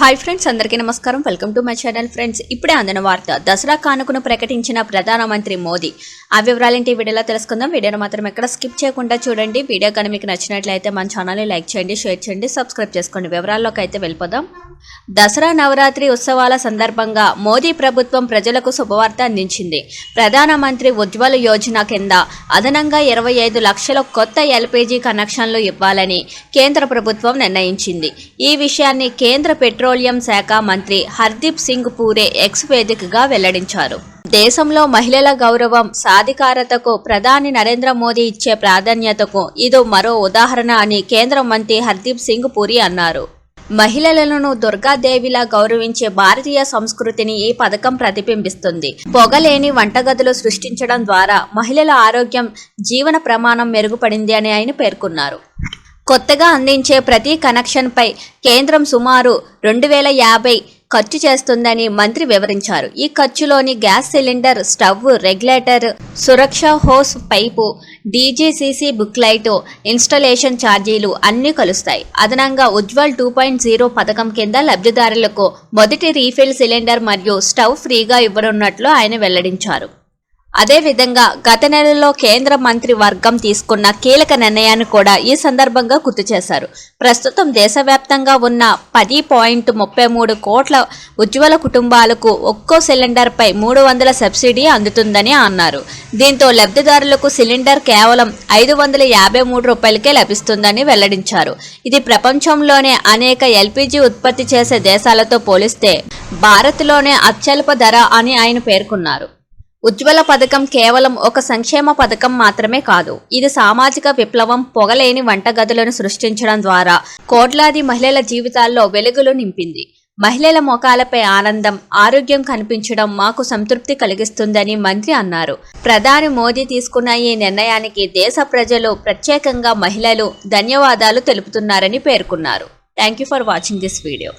Hi friends అందరికీ నమస్కారం. Welcome to my channel friends. ఇప్పుడే అందిన వార్త దసరా కానుకను ప్రకటించిన ప్రధానమంత్రి మోదీ. ఆ వివరాలేంటి వీడియోలో తెలుసుకుందాం. వీడియోను మాత్రం ఎక్కడ స్కిప్ చేయకుండా చూడండి. వీడియో కానీ మీకు నచ్చినట్లయితే మన ఛానల్ని లైక్ చేయండి షేర్ చేయండి సబ్స్క్రైబ్ చేసుకోండి. వివరాల్లోకి అయితే వెళ్ళిపోదాం. దసరా నవరాత్రి ఉత్సవాల సందర్భంగా మోదీ ప్రభుత్వం ప్రజలకు శుభవార్త అందించింది. ప్రధానమంత్రి ఉజ్వల యోజన కింద అదనంగా ఇరవై ఐదు లక్షల కొత్త ఎల్పీజీ కనెక్షన్లు ఇవ్వాలని కేంద్ర ప్రభుత్వం నిర్ణయించింది. ఈ విషయాన్ని కేంద్ర పెట్రోలియం శాఖ మంత్రి హర్దీప్ సింగ్ పూరే ఎక్స్ వేదికగా వెల్లడించారు. దేశంలో మహిళల గౌరవం సాధికారతకు ప్రధాని నరేంద్ర మోదీ ఇచ్చే ప్రాధాన్యతకు ఇది మరో ఉదాహరణ అని కేంద్ర మంత్రి హర్దీప్ సింగ్ పూరి అన్నారు. మహిళలను దుర్గాదేవిలా గౌరవించే భారతీయ సంస్కృతిని ఈ పథకం ప్రతిబింబిస్తుంది. పొగలేని వంటగదులు సృష్టించడం ద్వారా మహిళల ఆరోగ్యం జీవన ప్రమాణం మెరుగుపడింది అని ఆయన పేర్కొన్నారు. కొత్తగా అందించే ప్రతి కనెక్షన్పై కేంద్రం సుమారు రెండు వేల యాభై ఖర్చు చేస్తుందని మంత్రి వివరించారు. ఈ ఖర్చులోని gas cylinder stove regulator Suraksha hose pipe DGCC book light installation ఛార్జీలు అన్నీ కలుస్తాయి. అదనంగా ఉజ్వల్ టూ పాయింట్ జీరో పథకం కింద లబ్ధిదారులకు మొదటి రీఫిల్ సిలిండర్ మరియు స్టవ్ ఫ్రీగా ఇవ్వనున్నట్లు ఆయన వెల్లడించారు. అదేవిధంగా గత నెలలో కేంద్ర మంత్రి వర్గం తీసుకున్న కీలక నిర్ణయాన్ని కూడా ఈ సందర్భంగా గుర్తు చేశారు. ప్రస్తుతం దేశవ్యాప్తంగా ఉన్న పది పాయింట్ ముప్పై మూడు కోట్ల ఉజ్వల కుటుంబాలకు ఒక్కో సిలిండర్పై మూడు వందల సబ్సిడీ అందుతుందని అన్నారు. దీంతో లబ్ధిదారులకు సిలిండర్ కేవలం ఐదు వందల యాభై మూడు రూపాయలకే లభిస్తుందని వెల్లడించారు. ఇది ప్రపంచంలోనే అనేక ఎల్పిజి ఉత్పత్తి చేసే దేశాలతో పోలిస్తే భారత్లోనే అత్యల్ప ధర అని ఆయన పేర్కొన్నారు. ఉజ్వల పథకం కేవలం ఒక సంక్షేమ పథకం మాత్రమే కాదు ఇది సామాజిక విప్లవం పొగలేని వంటగదులను సృష్టించడం ద్వారా కోట్లాది మహిళల జీవితాల్లో వెలుగులు నింపింది. మహిళల ముఖాలపై ఆనందం ఆరోగ్యం కనిపించడం మాకు సంతృప్తి కలిగిస్తుందని మంత్రి అన్నారు. ప్రధాని మోదీ తీసుకున్న ఈ నిర్ణయానికి దేశ ప్రజలు ప్రత్యేకంగా మహిళలు ధన్యవాదాలు తెలుపుతున్నారని పేర్కొన్నారు. Thank you for watching this video